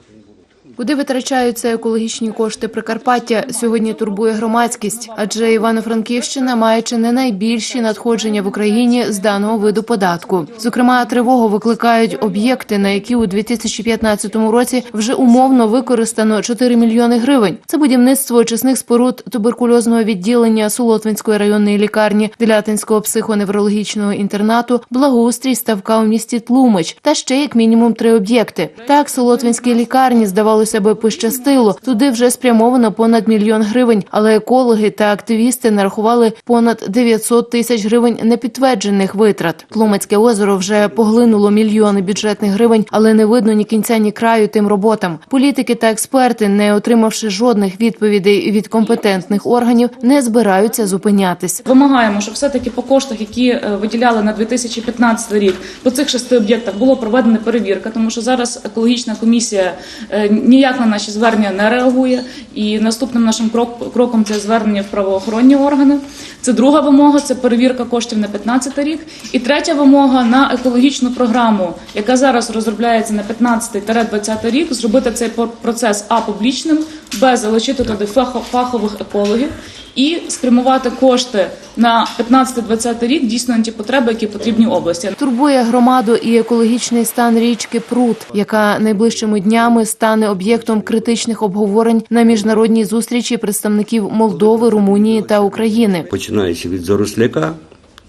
공부로 Куди витрачаються екологічні кошти Прикарпаття, сьогодні турбує громадськість, адже Івано-Франківщина має чи не найбільші надходження в Україні з даного виду податку. Зокрема, тривогу викликають об'єкти, на які у 2015 році вже умовно використано 4 мільйони гривень. Це будівництво очисних споруд туберкульозного відділення Солотвинської районної лікарні, Делятинського психоневрологічного інтернату, благоустрій ставка у місті Тлумач та ще як мінімум три об'єкти. Так, Солотвинській лікарні здавалося би пощастило. Туди вже спрямовано понад мільйон гривень, але екологи та активісти нарахували понад 900 тисяч гривень непідтверджених витрат. Тлумацьке озеро вже поглинуло мільйони бюджетних гривень, але не видно ні кінця, ні краю тим роботам. Політики та експерти, не отримавши жодних відповідей від компетентних органів, не збираються зупинятись. Вимагаємо, щоб все-таки по коштах, які е, виділяли на 2015 рік, по цих шести об'єктах було проведена перевірка, тому що зараз екологічна комісія е, ніяк на наші звернення не реагує. І наступним нашим крок- кроком це звернення в правоохоронні органи. Це друга вимога, це перевірка коштів на 15 рік. І третя вимога на екологічну програму, яка зараз розробляється на 15-20 рік, зробити цей процес а публічним, б залучити туди фахо- фахових екологів і спрямувати кошти на 15-20 рік дійсно на ті потреби, які потрібні області. Турбує громаду і екологічний стан річки Прут, яка найближчими днями стане об'єктом критичних обговорень на міжнародній зустрічі представників Молдови, Румунії та України. починаючи від Заросляка,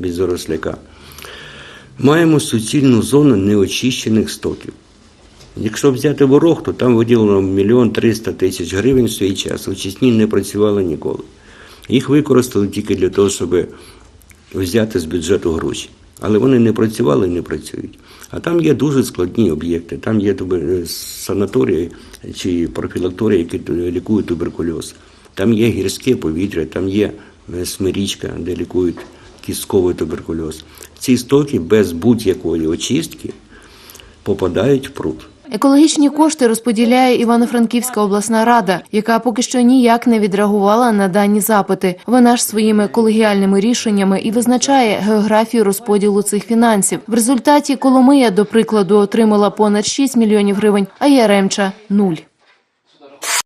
від Заросляка, маємо суцільну зону неочищених стоків. Якщо взяти ворог, то там виділено мільйон триста тисяч гривень в свій час. Очисні не працювали ніколи. Їх використали тільки для того, щоб взяти з бюджету гроші. Але вони не працювали і не працюють. А там є дуже складні об'єкти. Там є санаторії чи профілакторії, які лікують туберкульоз. Там є гірське повітря, там є е, смирічка, де лікують кістковий туберкульоз. Ці стоки без будь-якої очистки попадають в пруд. Екологічні кошти розподіляє Івано-Франківська обласна рада, яка поки що ніяк не відреагувала на дані запити. Вона ж своїми колегіальними рішеннями і визначає географію розподілу цих фінансів. В результаті Коломия, до прикладу, отримала понад 6 мільйонів гривень, а Яремча – нуль.